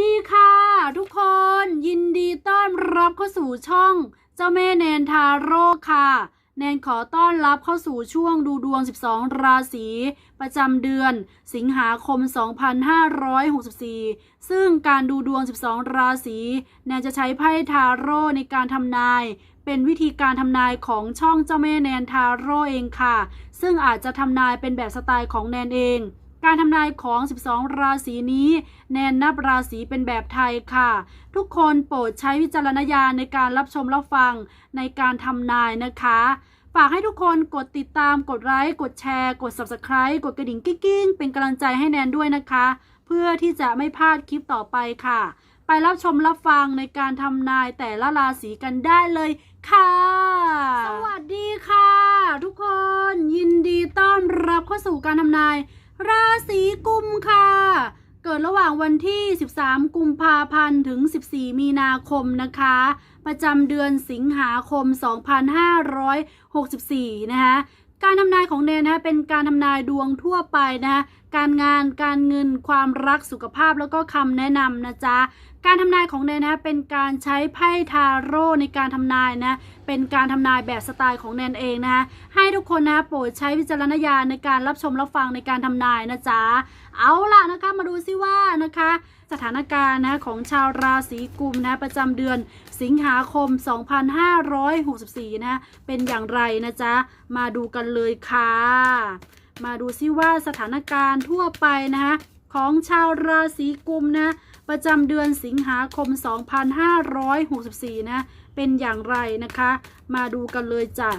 ดีค่ะ ทุกคนยินดีต้อนรับเข้าสู่ช่อง เจ้าแม่แนนทาโร่ค่ะ แนนขอต้อนรับเข้าสู่ช่วงดูดวง 12 ราศี ประจำเดือน สิงหาคม 2564 ซึ่งการดูดวง 12 ราศี แนนจะใช้ไพ่ทาโร่ในการทำนายเป็นวิธีการทำนายของช่องเจ้าแม่แนนทาโร่เองค่ะ ซึ่งอาจจะทำนายเป็นแบบสไตล์ของแนนเอง การทำนายของ 12 ราศีนี้ แนนนับราศีเป็นแบบไทยค่ะ ทุกคนโปรดใช้วิจารณญาณในการรับชมรับฟังในการทำนายนะคะ ฝากให้ทุกคนกดติดตามกดไลค์กดแชร์ กด Subscribe กดกระดิ่งกิ๊งๆเป็นกำลังใจให้แนนด้วยนะคะ เพื่อที่จะไม่พลาดคลิปต่อไปค่ะ ไปรับชมรับฟังในการทำนายแต่ละราศีกันได้เลยค่ะ สวัสดีค่ะ ทุกคนยินดีต้อนรับเข้าสู่การทำนาย ราศีกุมค่ะ เกิดระหว่างวันที่ 13 กุมภาพันธ์ถึง 14 มีนาคมนะคะ ประจำเดือนสิงหาคม 2564 นะคะการทำนายของเนนนะคะเป็นการทำนายดวงทั่วไปนะคะ การงาน การเงิน ความรักสุขภาพแล้วก็คำแนะนำนะจ๊ะการทำนายของเนนนะคะเป็นการใช้ไพ่ทาโร่ในการทำนายนะเป็นการทำนายแบบสไตล์ของแนนเองนะคะให้ทุกคนนะโปรดใช้วิจารณญาณในการรับชมรับฟังในการทำนายนะจ๊ะเอาล่ะนะคะมาดูซิว่านะคะ สถานการณ์นะของชาวราศีกุมนะประจำเดือนสิงหาคม 2564นะเป็นอย่างไรนะจ๊ะมาดูกันเลยค่ะ มาดูซิว่าสถานการณ์ทั่วไปนะคะของชาวราศีกุมนะประจำเดือนสิงหาคม 2564 นะ เป็นอย่างไรนะคะ มาดูกันเลยจ้ะ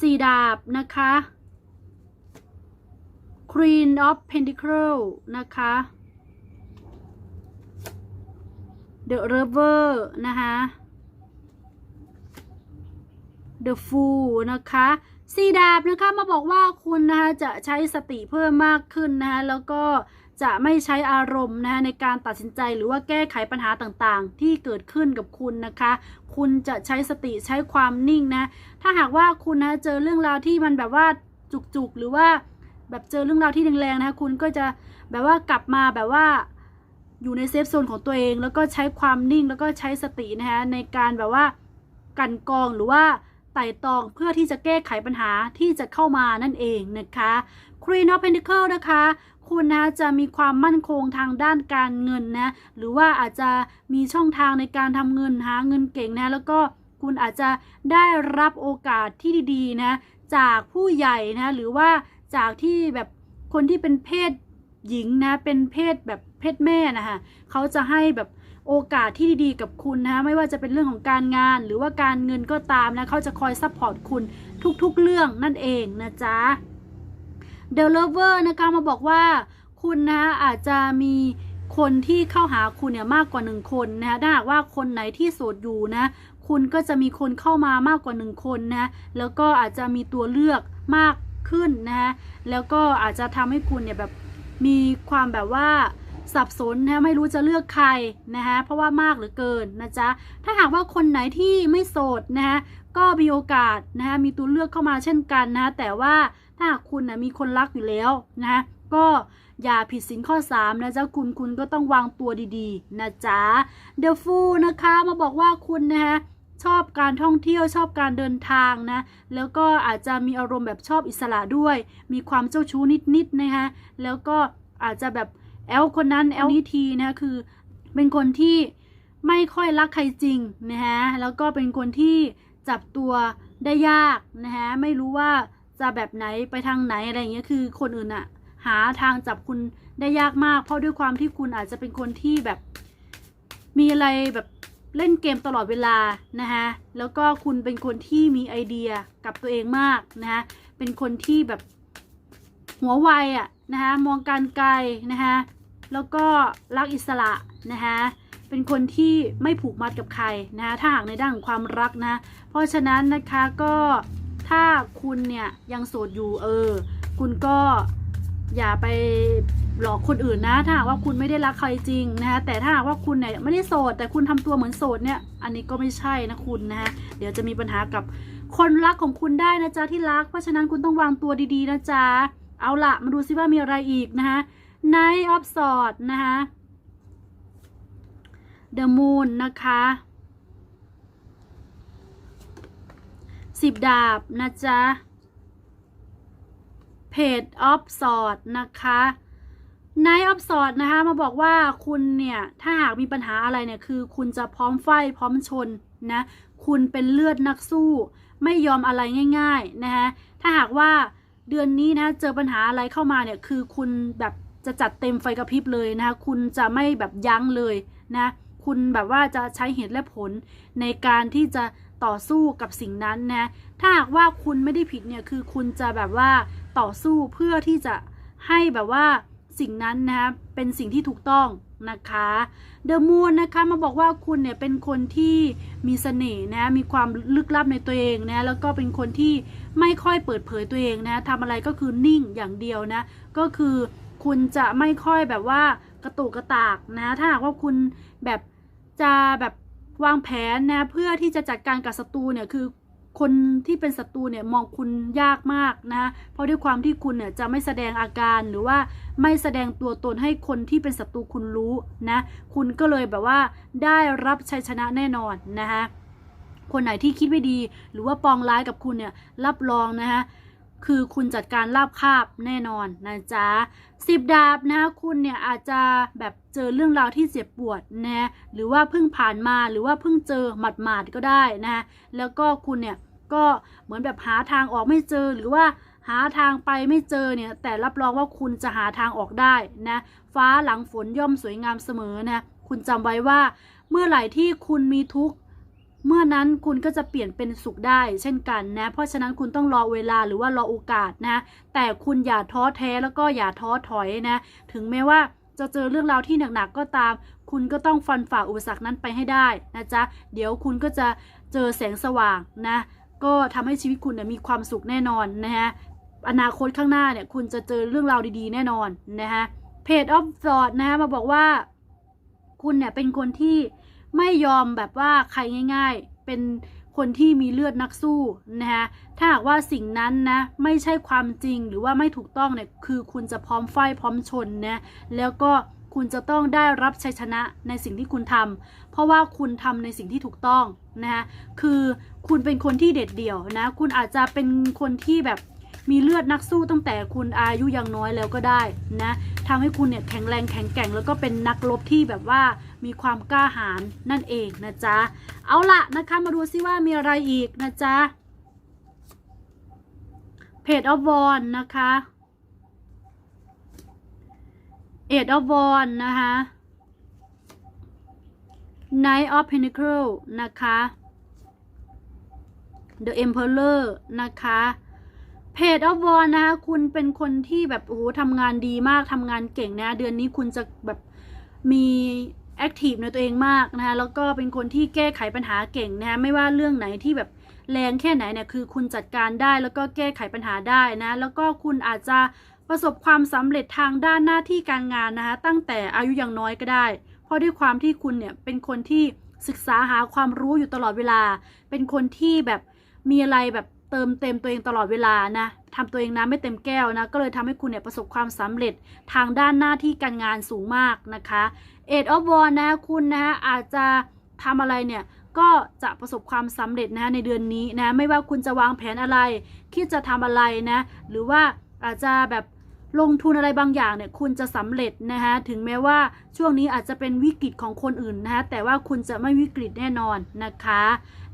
สี่ดาบนะคะ Queen of Pentacle นะคะ The Lover นะคะ The Fool นะคะ สีดาบนะคะมาบอกว่าคุณนะคะจะใช้สติเพิ่มมากขึ้นนะคะแล้วก็จะไม่ใช้อารมณ์นะคะในการตัดสินใจหรือว่าแก้ไขปัญหาต่างๆ ที่เกิดขึ้นกับคุณนะคะ คุณจะใช้สติใช้ความนิ่งนะ ถ้าหากว่าคุณนะเจอเรื่องราวที่มันแบบว่าจุกๆ หรือว่าแบบเจอเรื่องราวที่แรงๆนะคะคุณก็จะแบบว่ากลับมาแบบว่าอยู่ในเซฟโซนของตัวเอง แล้วก็ใช้ความนิ่งแล้วก็ใช้สตินะคะในการแบบว่ากันกองหรือว่า ไต่ตองเพื่อที่จะแก้ไขปัญหาที่จะเข้ามานั่นเองนะคะ Queen of Pentacle นะคะ คุณนะจะมีความมั่นคงทางด้านการเงินนะ หรือว่าอาจจะมีช่องทางในการทำเงินหาเงินเก่งนะ แล้วก็คุณอาจจะได้รับโอกาสที่ดีๆนะจากผู้ใหญ่นะ หรือว่าจากที่แบบคนที่เป็นเพศหญิงนะ เป็นเพศแบบเพศแม่นะคะเขาจะให้แบบ โอกาสที่ดีๆ กับคุณนะไม่ว่าจะเป็นเรื่องของการงาน หรือว่าการเงินก็ตามนะเขาจะคอยซัพพอร์ตคุณทุกๆเรื่องนั่นเองนะจ๊ะ The Lover นะคะมาบอกว่าคุณนะอาจจะมีคนที่เข้าหาคุณเนี่ยมากกว่าหนึ่งคนนะถ้าหากว่าคนไหนที่โสดอยู่นะ คุณก็จะมีคนเข้ามามากกว่าหนึ่งคนนะ แล้วก็อาจจะมีตัวเลือกมากขึ้นนะแล้วก็อาจจะทำให้คุณเนี่ยแบบมีความแบบว่า สับสนนะไม่รู้จะเลือกใครนะคะเพราะว่ามากเหลือเกินนะจ๊ะถ้าหากว่าคนไหนที่ไม่โสดนะคะก็มีโอกาสนะคะมีตัวเลือกเข้ามาเช่นกันนะแต่ว่าถ้าหากคุณนะมีคนรักอยู่แล้วนะคะก็อย่าผิดสินข้อ 3 นะจ๊ะคุณคุณก็ต้องวางตัวดีๆ นะจ๊ะ The Fool นะคะมาบอกว่าคุณนะคะชอบการท่องเที่ยวชอบการเดินทางนะ แล้วก็อาจจะมีอารมณ์แบบชอบอิสระด้วย มีความเจ้าชู้นิดๆนะคะแล้วก็อาจจะแบบ แอลคนนั้นแอลนี้ทีนะคะคือเป็นคนที่ไม่ค่อยรักใครจริงนะฮะแล้วก็เป็นคนที่จับตัวได้ยากนะฮะไม่รู้ว่าจะแบบไหนไปทางไหนอะไรอย่างเงี้ยคือคนอื่นอะหาทางจับคุณได้ยากมาก เพราะด้วยความที่คุณอาจจะเป็นคนที่แบบมีอะไรแบบเล่นเกมตลอดเวลานะฮะแล้วก็คุณเป็นคนที่มีไอเดียกับตัวเองมากนะฮะเป็นคนที่แบบหัวไวอะนะฮะมองการไกลนะฮะ แล้วก็รักอิสระนะคะเป็นคนที่ไม่ผูกมัดกับใครนะคะถ้าหากในด้านของความรักนะ เพราะฉะนั้นนะคะก็ถ้าคุณเนี่ยยังโสดอยู่เออ คุณก็อย่าไปหลอกคนอื่นนะ ถ้าหากว่าคุณไม่ได้รักใครจริงนะคะแต่ถ้าหากว่าคุณเนี่ยไม่ได้โสด แต่คุณทำตัวเหมือนโสดเนี่ย อันนี้ก็ไม่ใช่นะคุณนะคะเดี๋ยวจะมีปัญหากับคนรักของคุณได้นะจ๊ะที่รัก เพราะฉะนั้นคุณต้องวางตัวดีๆนะจ๊ะเอาละมาดูซิว่ามีอะไรอีกนะคะ Knight of Swords นะคะ The Moon นะคะสิบดาบนะจ๊ะ Page of Sword นะคะ Knight of Sword นะคะ มาบอกว่าคุณเนี่ย ถ้าหากมีปัญหาอะไรเนี่ย คือคุณจะพร้อมไฟพร้อมชนนะ คุณเป็นเลือดนักสู้ ไม่ยอมอะไรง่าย ๆ นะคะถ้าหากว่าเดือนนี้นะ เจอปัญหาอะไรเข้ามาเนี่ย คือคุณแบบ จะจัดเต็มไฟกระพริบเลยนะคะคุณจะไม่แบบยั้งเลยนะคุณแบบว่าจะใช้เหตุและผลในการที่จะต่อสู้กับสิ่งนั้นนะถ้าหากว่าคุณไม่ได้ผิดเนี่ยคือคุณจะแบบว่าต่อสู้เพื่อที่จะให้แบบว่าสิ่งนั้นนะเป็นสิ่งที่ถูกต้องนะคะเดอะมูนนะคะมาบอกว่าคุณเนี่ยเป็นคนที่มีเสน่ห์นะมีความลึกลับในตัวเองนะแล้วก็เป็นคนที่ไม่ค่อยเปิดเผยตัวเองนะทำอะไรก็คือนิ่งอย่างเดียวนะก็คือ คุณจะไม่ค่อยแบบว่ากระตุกกระตากนะ ถ้าหากว่าคุณแบบจะแบบวางแผนนะเพื่อที่จะจัดการกับศัตรูเนี่ยคือคนที่เป็นศัตรูเนี่ยมองคุณยากมากนะเพราะด้วยความที่คุณเนี่ยจะไม่แสดงอาการหรือว่าไม่แสดงตัวตนให้คนที่เป็นศัตรูคุณรู้นะ คุณก็เลยแบบว่าได้รับชัยชนะแน่นอนนะคะคนไหนที่คิดไม่ดี หรือว่าปองร้ายกับคุณเนี่ยรับรองนะคะ คือคุณจัดการราบคาบแน่นอนนะจ๊ะสิบดาบนะคุณเนี่ยอาจจะแบบเจอเรื่องราวที่เจ็บปวดนะหรือว่าเพิ่งผ่านมาหรือว่าเพิ่งเจอหมัดๆก็ได้นะแล้วก็คุณเนี่ยก็เหมือนแบบหาทางออกไม่เจอหรือว่าหาทางไปไม่เจอเนี่ยแต่รับรองว่าคุณจะหาทางออกได้นะฟ้าหลังฝนย่อมสวยงามเสมอนะคุณจำไว้ว่าเมื่อไหร่ที่คุณมีทุกข์ เมื่อนั้นคุณก็จะเปลี่ยนเป็นสุขได้ เช่นกันนะ เพราะฉะนั้นคุณต้องรอเวลาหรือว่ารอโอกาสนะ แต่คุณอย่าท้อแท้แล้วก็อย่าท้อถอยนะ ถึงแม้ว่าจะเจอเรื่องราวที่หนักๆก็ตาม คุณก็ต้องฟันฝ่าอุปสรรคนั้นไปให้ได้นะจ๊ะ เดี๋ยวคุณก็จะเจอแสงสว่างนะ ก็ทำให้ชีวิตคุณเนี่ยมีความสุขแน่นอนนะฮะ อนาคตข้างหน้าเนี่ยคุณจะเจอเรื่องราวดีๆ แน่นอนนะฮะ เพจออฟสอดนะฮะมาบอกว่า คุณเนี่ยเป็นคนที่ ไม่ยอมแบบว่าใครง่าย ๆ เป็นคนที่มีเลือดนักสู้นะฮะถ้าหากว่าสิ่งนั้นนะไม่ใช่ความจริงหรือว่าไม่ถูกต้องเนี่ยคือคุณจะพร้อมไฟพร้อมชนนะแล้วก็คุณจะต้องได้รับชัยชนะในสิ่งที่คุณทำเพราะว่าคุณทำในสิ่งที่ถูกต้องนะฮะคือคุณเป็นคนที่เด็ดเดี่ยวนะ คุณอาจจะเป็นคนที่แบบมีเลือดนักสู้ตั้งแต่คุณอายุยังน้อยแล้วก็ได้นะทำให้คุณเนี่ยแข็งแรงแข็งแกร่งแล้วก็เป็นนักรบที่แบบว่า มีความกล้าหาญนั่นเองนะจ๊ะ เอาละนะคะมาดูซิว่ามีอะไรอีกนะจ๊ะเพจอวอนนะคะเอ็ดอวอนนะคะ Knight of Pentacle นะคะ The Emperor นะคะเพจอวอนนะคะ คุณเป็นคนที่แบบโอ้โหทำงานดีมากทำงานเก่งนะ เดือนนี้คุณจะแบบมี แอคทีฟในตัวเองมากนะคะแล้วก็เป็นคนที่แก้ไขปัญหาเก่งนะคะไม่ว่าเรื่องไหนที่แบบแรงแค่ไหนเนี่ยคือคุณจัดการได้แล้วก็แก้ไขปัญหาได้นะแล้วก็คุณอาจจะประสบความสำเร็จทางด้านหน้าที่การงานนะคะตั้งแต่อายุยังน้อยก็ได้ เพราะด้วยความที่คุณเนี่ยเป็นคนที่ศึกษาหาความรู้อยู่ตลอดเวลา เป็นคนที่แบบมีอะไรแบบ เติมเต็มตัวเองตลอดเวลานะทำตัวเองนะไม่เต็มแก้วนะ ก็เลยทำให้คุณเนี่ยประสบความสำเร็จทางด้านหน้าที่การงานสูงมากนะคะเอ็ดออฟวอนนะคุณนะอาจจะทำอะไรเนี่ยก็จะประสบความสำเร็จนะในเดือนนี้นะไม่ว่าคุณจะวางแผนอะไร คิดจะทำอะไรนะ หรือว่าอาจจะแบบลงทุนอะไรบางอย่างเนี่ยคุณจะสำเร็จนะคะถึงแม้ว่าช่วงนี้อาจจะเป็นวิกฤตของคนอื่นนะคะแต่ว่าคุณจะไม่วิกฤตแน่นอนนะคะ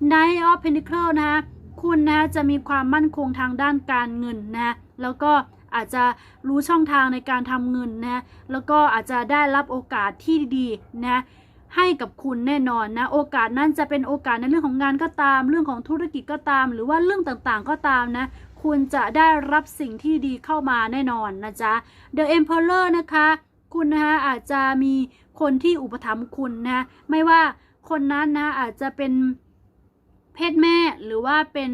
Knight of Pentacle นะคะ คุณนะจะมีความมั่นคงทางด้านการเงินนะแล้วก็อาจจะรู้ช่องทางในการทำเงินนะแล้วก็อาจจะได้รับโอกาสที่ดีนะให้กับคุณแน่นอนนะโอกาสนั้นจะเป็นโอกาสในเรื่องของงานก็ตาม เรื่องของธุรกิจก็ตาม หรือว่าเรื่องต่างๆก็ตามนะคุณจะได้รับสิ่งที่ดีเข้ามาแน่นอนนะจ๊ะ The Emperor นะคะ คุณนะคะอาจจะมีคนที่อุปถัมภ์คุณนะไม่ว่าคนนั้นนะอาจจะเป็น เพศแม่หรือว่าเป็น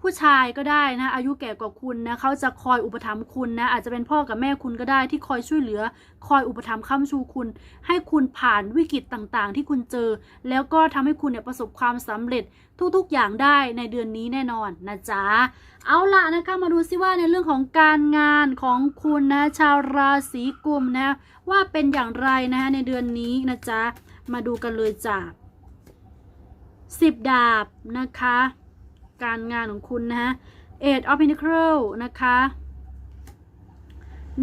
ผู้ชายก็ได้นะ อายุแก่กว่าคุณนะเขาจะคอยอุปถัมภ์คุณนะ อาจจะเป็นพ่อกับแม่คุณก็ได้ที่คอยช่วยเหลือ คอยอุปถัมภ์ค้ำชูคุณ ให้คุณผ่านวิกฤตต่างๆ ที่คุณเจอ แล้วก็ทำให้คุณเนี่ยประสบความสำเร็จทุกๆอย่างได้ในเดือนนี้แน่นอนนะจ๊ะ เอาละนะคะมาดูซิว่าในเรื่องของการงานของคุณนะ ชาวราศีกุมนะ ว่าเป็นอย่างไรนะในเดือนนี้นะจ๊ะ มาดูกันเลยจ้ะ สิบดาบนะคะ การงานของคุณนะฮะ Eight of Pentacles นะคะ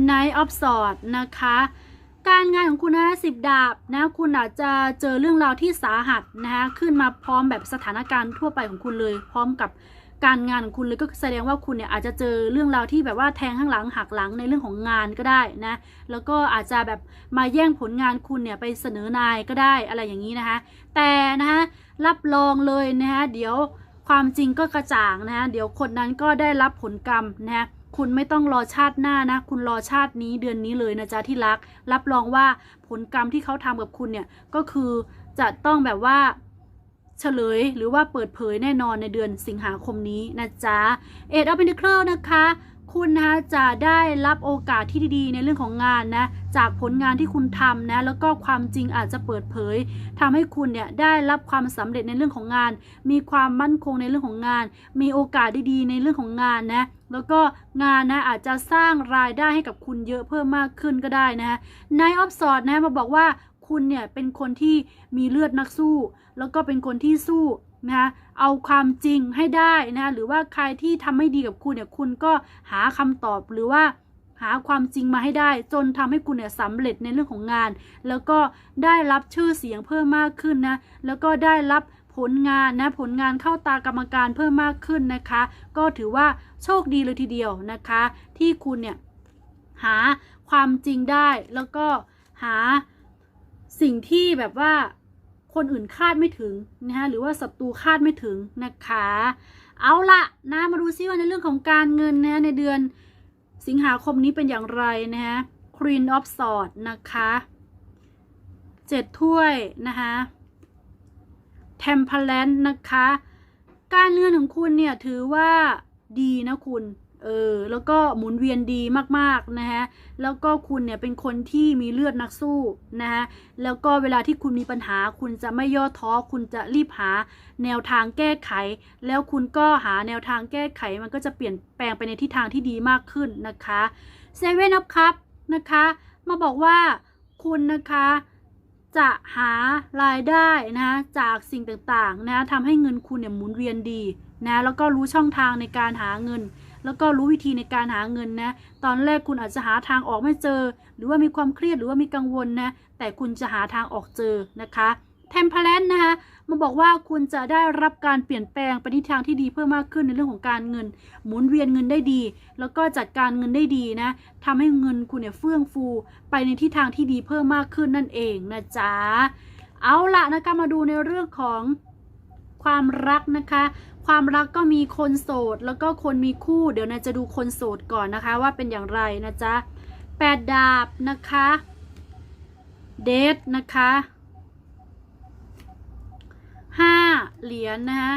Knight of Swords นะคะ การงานของคุณนะสิบดาบนะคุณอาจจะเจอเรื่องราวที่สาหัสนะคะขึ้นมาพร้อมแบบสถานการณ์ทั่วไปของคุณเลย พร้อมกับ การงานของคุณเลยก็แสดงว่าคุณเนี่ยอาจจะเจอเรื่องราวที่แบบว่าแทงข้างหลังหักหลังในเรื่องของงานก็ได้นะ แล้วก็อาจจะแบบมาแย่งผลงานคุณเนี่ยไปเสนอนายก็ได้อะไรอย่างนี้นะคะ แต่นะคะรับรองเลยนะคะเดี๋ยวความจริงก็กระจ่างนะคะเดี๋ยวคนนั้นก็ได้รับผลกรรมนะคะคุณไม่ต้องรอชาติหน้านะ คุณรอชาตินี้เดือนนี้เลยนะจ๊ะที่รัก รับรองว่าผลกรรมที่เขาทำกับคุณเนี่ยก็คือจะต้องแบบว่า เฉลยหรือว่าเปิดเผยแน่นอนในเดือนสิงหาคมนี้นะจ๊ะเอ็ดเอาเป็นเคิลนะคะ คุณนะคะจะได้รับโอกาสที่ดีๆ ในเรื่องของงานนะจากผลงานที่คุณทำนะแล้วก็ความจริงอาจจะเปิดเผยทำให้คุณเนี่ยได้รับความสำเร็จในเรื่องของงาน มีความมั่นคงในเรื่องของงาน มีโอกาสดีๆ ในเรื่องของงานนะแล้วก็งานนะอาจจะสร้างรายได้ให้กับคุณเยอะเพิ่มมากขึ้นก็ได้นะนายออฟสอดนะมาบอกว่า คุณเนี่ยเป็นคนที่มีเลือดนักสู้ แล้วก็เป็นคนที่สู้นะคะเอาความจริงให้ได้นะหรือว่าใครที่ทำไม่ดีกับคุณเนี่ยคุณก็หาคำตอบหรือว่าหาความจริงมาให้ได้ จนทำให้คุณเนี่ยสำเร็จในเรื่องของงาน แล้วก็ได้รับชื่อเสียงเพิ่มมากขึ้นนะแล้วก็ได้รับผลงานนะผลงานเข้าตากรรมการเพิ่มมากขึ้นนะคะ ก็ถือว่าโชคดีเลยทีเดียวนะคะ ที่คุณเนี่ยหาความจริงได้แล้วก็หา สิ่งที่แบบว่าคนอื่นคาดไม่ถึงนะคะหรือว่าศัตรูคาดไม่ถึงนะคะ เอาละนะมาดูซิว่าในเรื่องของการเงินนะในเดือนสิงหาคมนี้เป็นอย่างไรนะฮะ Queen of Swords นะคะเจ็ดถ้วยนะคะ Temperance นะคะ การเงินของคุณเนี่ยถือว่าดีนะคุณ เออแล้วก็หมุนเวียนดีมากๆนะฮะแล้วก็คุณเนี่ยเป็นคนที่มีเลือดนักสู้นะฮะแล้วก็เวลาที่คุณมีปัญหา คุณจะไม่ย่อท้อคุณจะรีบหาแนวทางแก้ไข แล้วคุณก็หาแนวทางแก้ไขมันก็จะเปลี่ยนแปลงไปในทิศทางที่ดีมากขึ้นนะคะเซเว่นอัพคัพนะคะมาบอกว่าคุณนะคะจะหารายได้นะจากสิ่งต่างๆนะทำให้เงินคุณเนี่ยหมุนเวียนดีนะแล้วก็รู้ช่องทางในการหาเงิน แล้วก็รู้วิธีในการหาเงินนะ ตอนแรกคุณอาจจะหาทางออกไม่เจอ หรือว่ามีความเครียดหรือว่ามีกังวลนะ แต่คุณจะหาทางออกเจอนะคะเทมเพลนนะคะมาบอกว่าคุณจะได้รับการเปลี่ยนแปลงไปในทางที่ดีเพิ่มมากขึ้นในเรื่องของการเงิน หมุนเวียนเงินได้ดี แล้วก็จัดการเงินได้ดีนะทำให้เงินคุณเนี่ยเฟื่องฟู ไปในทิศทางที่ดีเพิ่มมากขึ้นนั่นเองนะจ๊ะเอาละนะคะมาดูในเรื่องของความรักนะคะ ความรักก็มีคนโสด แล้วก็คนมีคู่ เดี๋ยวนายจะดูคนโสดก่อนนะคะ ว่าเป็นอย่างไรนะจ๊ะแปดดาบนะคะเดทนะคะห้าเหรียญนะคะ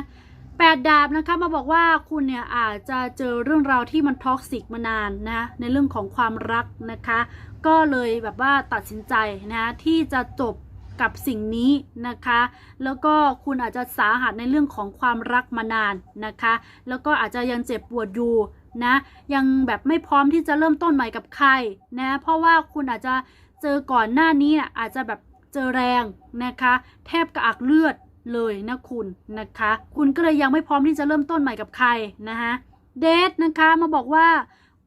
แปดดาบนะคะมาบอกว่าคุณเนี่ยอาจจะเจอเรื่องราวที่มันท็อกซิกมานานนะในเรื่องของความรักนะคะ ก็เลยแบบว่าตัดสินใจนะที่จะจบ กับสิ่งนี้นะคะ แล้วก็คุณอาจจะสาหัสในเรื่องของความรักมานานนะคะ แล้วก็อาจจะยังเจ็บปวดอยู่นะยังแบบไม่พร้อมที่จะเริ่มต้นใหม่กับใครนะเพราะว่าคุณอาจจะเจอก่อนหน้านี้นะอาจจะแบบเจอแรงนะคะ แทบกระอักเลือดเลยนะคุณนะคะ คุณก็เลยยังไม่พร้อมที่จะเริ่มต้นใหม่กับใครนะคะเดทนะคะมาบอกว่า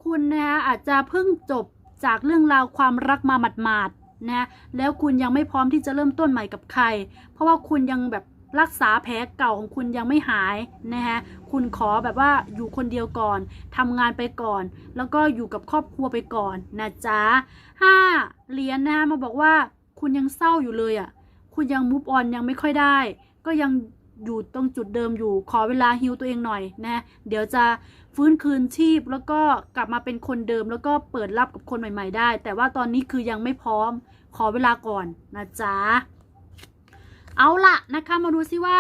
คุณนะคะอาจจะเพิ่งจบจากเรื่องราวความรักมาหมาดๆ นะแล้วคุณยังไม่พร้อมที่จะเริ่มต้นใหม่กับใคร เพราะว่าคุณยังแบบรักษาแผลเก่าของคุณยังไม่หายนะคะคุณขอแบบว่าอยู่คนเดียวก่อนทำงานไปก่อน แล้วก็อยู่กับครอบครัวไปก่อนนะจ๊ะห้าเหรียญนะคะมาบอกว่าคุณยังเศร้าอยู่เลยอะ่ะ คุณยังมูฟออนยังไม่ค่อยได้ ก็ยัง อยู่ตรงจุดเดิมอยู่ ขอเวลาฮิวตัวเองหน่อยนะ เดี๋ยวจะฟื้นคืนชีพแล้วก็กลับมาเป็นคนเดิม แล้วก็เปิดรับกับคนใหม่ ๆ ได้ แต่ว่าตอนนี้คือยังไม่พร้อม ขอเวลาก่อนนะจ๊ะ เอาละนะคะมาดูซิว่า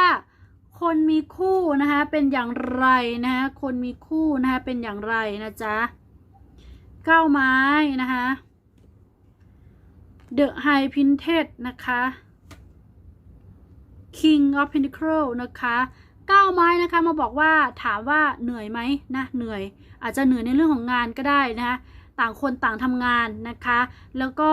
คนมีคู่นะคะเป็นอย่างไรนะคะคนมีคู่นะคะเป็นอย่างไรนะจ๊ะเก้าไม้นะคะ The High Printed นะคะ King of Pentacle นะคะก้าไม้นะคะมาบอกว่าถามว่าเหนื่อยไหมนะเหนื่อย อาจจะเหนื่อยในเรื่องของงานก็ได้นะคะต่างคนต่างทำงานนะคะ แล้วก็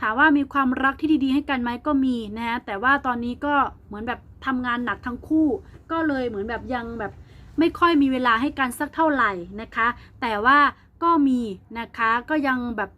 ถามว่ามีความรักที่ดีๆ ให้กันไหมก็มีนะฮะแต่ว่าตอนนี้ก็เหมือนแบบทำงานหนักทั้งคู่ ก็เลยเหมือนแบบยังแบบไม่ค่อยมีเวลาให้กันสักเท่าไหร่นะคะ แต่ว่าก็มีนะคะก็ยังแบบ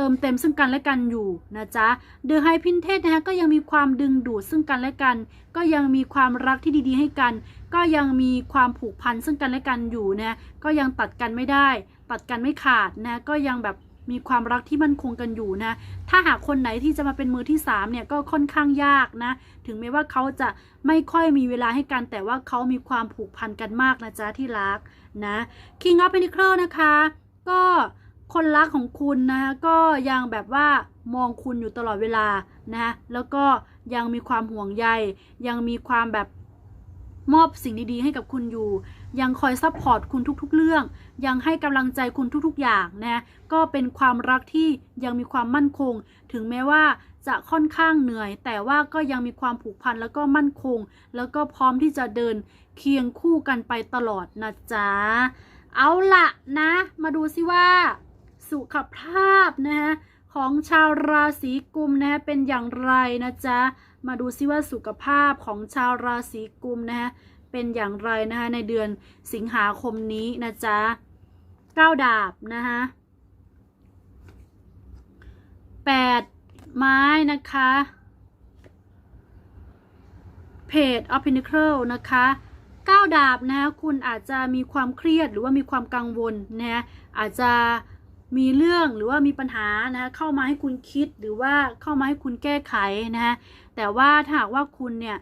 เติมเต็มซึ่งกันและกันอยู่นะจ๊ะเดอะไฮพินเทสนะคะก็ยังมีความดึงดูดซึ่งกันและกัน ก็ยังมีความรักที่ดีๆให้กัน ก็ยังมีความผูกพันซึ่งกันและกันอยู่นะก็ยังตัดกันไม่ได้ ตัดกันไม่ขาดนะก็ยังแบบมีความรักที่มั่นคงกันอยู่นะ ถ้าหากคนไหนที่จะมาเป็นมือที่สามเนี่ยก็ค่อนข้างยากนะ ถึงแม้ว่าเขาจะไม่ค่อยมีเวลาให้กัน แต่ว่าเขามีความผูกพันกันมากนะจ๊ะที่รักนะ King of Pentacles นะคะ ก็ คนรักของคุณนะคะก็ยังแบบว่ามองคุณอยู่ตลอดเวลานะแล้วก็ยังมีความห่วงใย ยังมีความแบบมอบสิ่งดีๆให้กับคุณอยู่ ยังคอยซัพพอร์ตคุณทุกๆ เรื่อง ยังให้กำลังใจคุณทุกๆ อย่างนะก็เป็นความรักที่ยังมีความมั่นคง ถึงแม้ว่าจะค่อนข้างเหนื่อย แต่ว่าก็ยังมีความผูกพันแล้วก็มั่นคง แล้วก็พร้อมที่จะเดินเคียงคู่กันไปตลอดนะจ๊ะ เอาละนะ มาดูซิว่า สุขภาพนะฮะของชาวราศีกุมนะฮะเป็นอย่างไรนะจ๊ะ มาดูซิว่าสุขภาพของชาวราศีกุมนะฮะเป็นอย่างไรนะคะในเดือนสิงหาคมนี้นะจ๊ะเก้าดาบนะคะแปดไม้นะคะเพจ of Pinnacle นะคะเก้าดาบนะคะคุณอาจจะมีความเครียดหรือว่ามีความกังวลนะฮะอาจจะ มีเรื่องหรือว่ามีปัญหานะเข้ามาให้คุณคิดหรือว่าเข้ามาให้คุณแก้ไขนะฮะแต่ว่าถ้าหากว่าคุณเนี่ย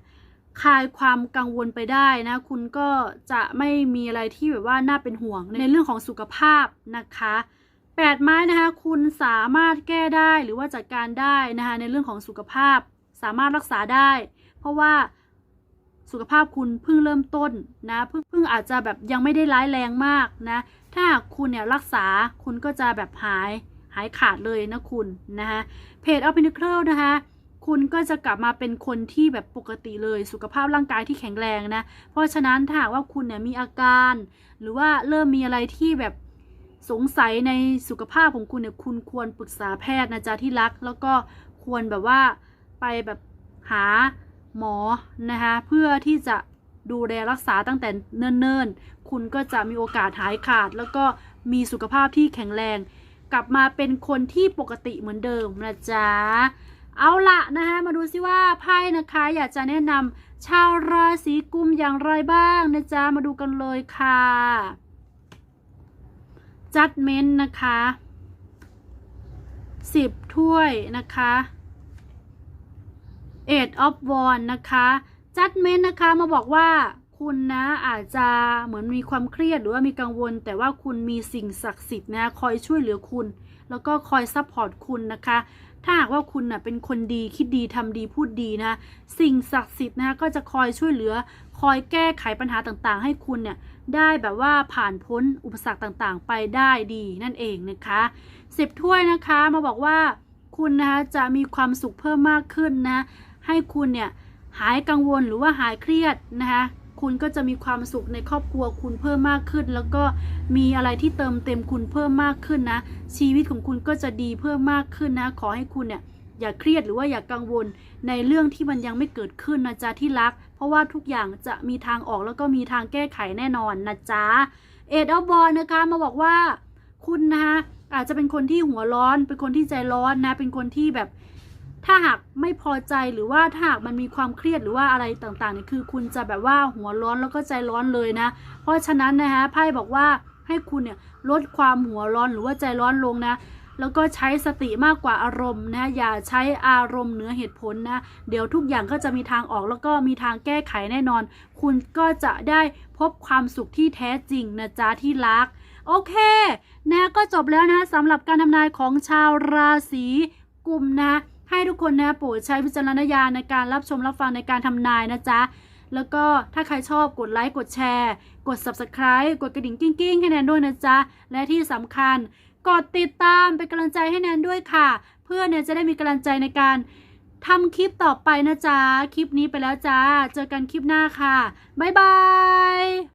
คลายความกังวลไปได้นะคุณก็จะไม่มีอะไรที่แบบว่าน่าเป็นห่วงในเรื่องของสุขภาพนะคะแปดไม้นะคะคุณสามารถแก้ได้หรือว่าจัดการได้นะคะในเรื่องของสุขภาพสามารถรักษาได้ เพราะว่าสุขภาพคุณเพิ่งเริ่มต้นนะเพิ่งเพิ่งอาจจะแบบยังไม่ได้ร้ายแรงมากนะ ถ้าคุณเนี่ยรักษาคุณก็จะแบบหายหายขาดเลยนะคุณนะคะเพจ of Pinnacle นะคะคุณก็จะกลับมาเป็นคนที่แบบปกติเลยสุขภาพร่างกายที่แข็งแรงนะ เพราะฉะนั้นถ้าว่าคุณเนี่ยมีอาการ หรือว่าเริ่มมีอะไรที่แบบสงสัยในสุขภาพของคุณเนี่ยคุณควรปรึกษาแพทย์นะจ๊ะที่รัก แล้วก็ควรแบบว่าไปแบบหาหมอนะคะเพื่อที่จะ ดูแลรักษาตั้งแต่เนิ่นๆ คุณก็จะมีโอกาสหายขาด แล้วก็มีสุขภาพที่แข็งแรง กลับมาเป็นคนที่ปกติเหมือนเดิมนะจ๊ะ เอาละนะคะมาดูซิว่าไพ่นะคะ อยากจะแนะนำชาวราศีกุมอย่างไรบ้างนะจ๊ะ มาดูกันเลยค่ะ Judgment นะคะสิบถ้วยนะคะ Eight of w a n d นะคะ Judgment นะคะมาบอกว่าคุณนะอาจจะเหมือนมีความเครียดหรือว่ามีกังวล แต่ว่าคุณมีสิ่งศักดิ์สิทธิ์นะคอยช่วยเหลือคุณ แล้วก็คอยซัพพอร์ตคุณนะคะ ถ้าหากว่าคุณนะเป็นคนดีคิดดีทำดีพูดดีนะ สิ่งศักดิ์สิทธิ์นะก็จะคอยช่วยเหลือ คอยแก้ไขปัญหาต่างๆ ให้คุณเนี่ยได้แบบว่าผ่านพ้นอุปสรรคต่างๆ ไปได้ดีนั่นเองนะคะสิบถ้วยนะคะมาบอกว่าคุณนะคะจะมีความสุขเพิ่มมากขึ้นนะ ให้คุณเนี่ย หายกังวลหรือว่าหายเครียดนะคะคุณก็จะมีความสุขในครอบครัวคุณเพิ่มมากขึ้น แล้วก็มีอะไรที่เติมเต็มคุณเพิ่มมากขึ้นนะชีวิตของคุณก็จะดีเพิ่มมากขึ้นนะขอให้คุณเนี่ยอย่าเครียดหรือว่าอย่ากังวลในเรื่องที่มันยังไม่เกิดขึ้นนะจ๊ะที่รัก เพราะว่าทุกอย่างจะมีทางออกแล้วก็มีทางแก้ไขแน่นอนนะจ๊ะเอ็ดออฟบอลนะคะมาบอกว่าคุณนะคะอาจจะเป็นคนที่หัวร้อน เป็นคนที่ใจร้อนนะเป็นคนที่แบบ ถ้าหากไม่พอใจหรือว่าถ้าหากมันมีความเครียดหรือว่าอะไรต่างๆเนี่ยคือ คุณจะแบบว่าหัวร้อนแล้วก็ใจร้อนเลยนะ เพราะฉะนั้นนะคะไพ่บอกว่าให้คุณเนี่ยลดความหัวร้อนหรือว่าใจร้อนลงนะแล้วก็ใช้สติมากกว่าอารมณ์นะ อย่าใช้อารมณ์เหนือเหตุผลนะ เดี๋ยวทุกอย่างก็จะมีทางออกแล้วก็มีทางแก้ไขแน่นอน คุณก็จะได้พบความสุขที่แท้จริงนะจ๊ะที่รัก โอเค นะก็จบแล้วนะสำหรับการทำนายของชาวราศีกุมนะ ให้ทุกคนนะโปรดใช้วิจารณญาณในการรับชมรับฟังในการทำนายนะจ๊ะ แล้วก็ถ้าใครชอบกดไลค์กดแชร์ กด subscribe กดกระดิ่งกิ้งๆให้แนนด้วยนะจ๊ะ และที่สำคัญกดติดตามเป็นกำลังใจให้แนนด้วยค่ะ เพื่อเนี่ยจะได้มีกำลังใจในการทำคลิปต่อไปนะจ๊ะ คลิปนี้ไปแล้วจ้า เจอกันคลิปหน้าค่ะ บ๊ายบาย